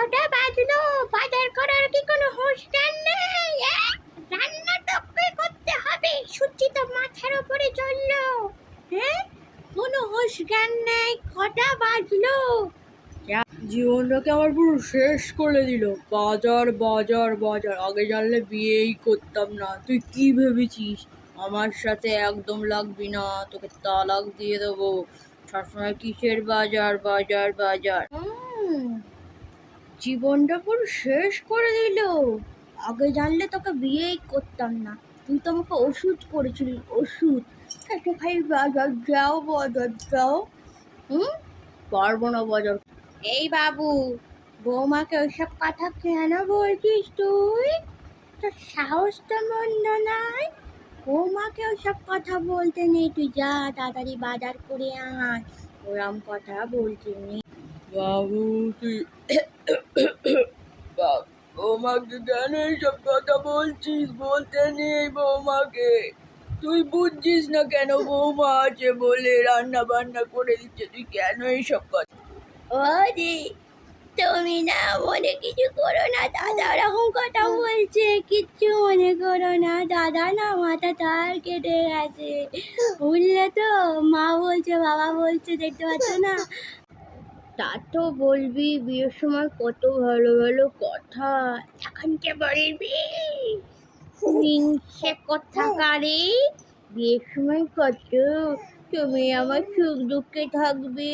কটা বাজলো। বাজার করার কি কোনো হুঁশ নেই? রান্না টপকে করতে হবে সূর্যি তো মাথার উপরে চলল হ্যাঁ কোনো হুঁশ জ্ঞান নেই কটা বাজলো? জীবনটাকে আমার পুরো শেষ করে দিল। বাজার বাজার বাজার। আগে জানলে বিয়েই করতাম না। তুই কি ভেবেছিস? আমার সাথে একদম লাগবি না। তোকে তালাক দিয়ে দেবো। সবসময় কিসের বাজার বাজার বাজার? জীবনটা পুরো শেষ করে দিল। আগে জানলে তোকে বিয়েই করতাম না। তুই তো আমাকে ওষুধ করেছিলি, ওষুধ। একটা খাই, বাজার যাও বাজার যাও। হুম? পারব না বাজার। এই বাবু, বৌমাকে ওইসব কথা কেন বলছিস তুই? তোর সাহস তো মন্দ নাই। বৌমাকে ওইসব কথা বলতে নেই। তুই যা, তাড়াতাড়ি বাজার করে আয়। ওরম কথা বলতে নেই। বাবু তুই বাব- বৌমাকে কেন এইসব কথা বলছিস? বলতে নেই বৌমাকে। তুই বুঝছিস না কেন বৌমা আছে বলে রান্না বান্না করে দিচ্ছে? তুই কেন এইসব কথা? ওরে তুমি না মনে কিছু করো না। দাদা ওরকম কথা বলছে, কিচ্ছু মনে করো না। দাদা না মাথা তার কেটে গেছে। বুঝলে তো মা বলছে, বাবা বলছে, দেখতে পাচ্ছ না? তা তো বলবি, বিয়ের সময় কত ভালো ভালো কথা, এখন কে বলবি? হিংসে কথা কারে, বিয়ের সময় কত, তুমি আমার সুখ দুঃখে থাকবে।